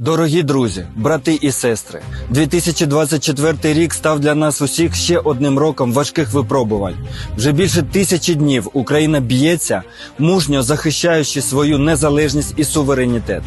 Дорогі друзі, брати і сестри, 2024 рік став для нас усіх ще одним роком важких випробувань. Вже більше тисячі днів Україна б'ється, мужньо захищаючи свою незалежність і суверенітет.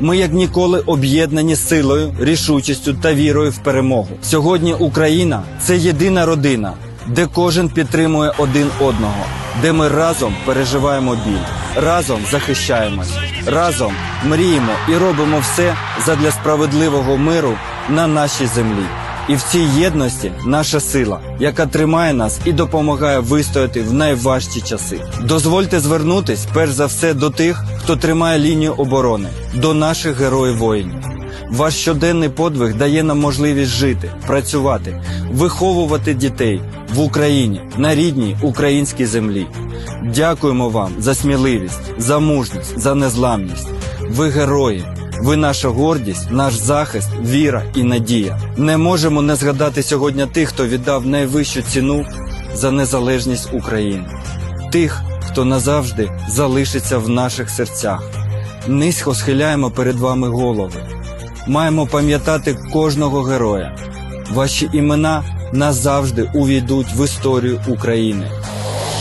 Ми як ніколи об'єднані силою, рішучістю та вірою в перемогу. Сьогодні Україна це єдина родина, де кожен підтримує один одного, де ми разом переживаємо біль, разом захищаємось, разом мріємо і робимо все задля справедливого миру на нашій землі. І в цій єдності наша сила, яка тримає нас і допомагає вистояти в найважчі часи. Дозвольте звернутись перш за все до тих, хто тримає лінію оборони, до наших героїв воїнів. Ваш щоденний подвиг дає нам можливість жити, працювати, виховувати дітей в Україні на рідній українській землі. Дякуємо вам за сміливість, за мужність, за незламність. Ви герої. Ви наша гордість, наш захист, віра і надія. Не можемо не згадати сьогодні тих, хто віддав найвищу ціну за незалежність України, тих, хто назавжди залишиться в наших серцях. Низько схиляємо перед вами голови. Маємо пам'ятати кожного героя. Ваші імена назавжди увійдуть в історію України.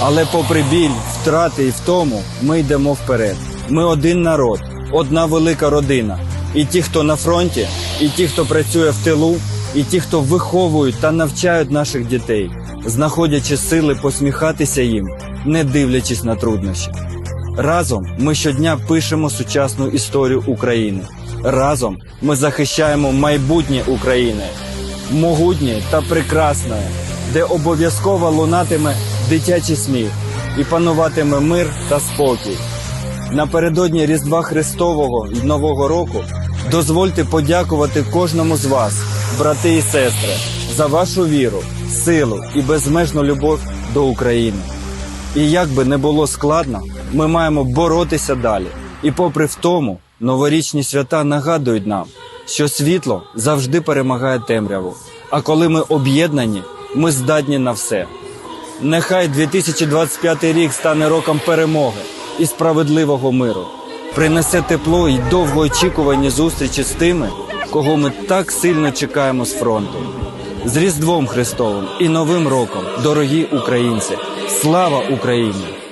Але попри біль, втрати і втому, ми йдемо вперед. Ми один народ, одна велика родина. І ті, хто на фронті, і ті, хто працює в тилу, і ті, хто виховують та навчають наших дітей, знаходячи сили посміхатися їм, не дивлячись на труднощі. Разом ми щодня пишемо сучасну історію України. Разом ми захищаємо майбутнє України, могутнє та прекрасне, де обов'язково лунатиме дитячий сміх і пануватиме мир та спокій. Напередодні Різдва Христового і Нового року дозвольте подякувати кожному з вас, брати і сестри, за вашу віру, силу і безмежну любов до України. І як би не було складно, ми маємо боротися далі. І попри втому, новорічні свята нагадують нам, що світло завжди перемагає темряву. А коли ми об'єднані, ми здатні на все. Нехай 2025 рік стане роком перемоги і справедливого миру. Принесе тепло і довгоочікувані зустрічі з тими, кого ми так сильно чекаємо з фронту. З Різдвом Христовим і Новим роком, дорогі українці! Слава Україні!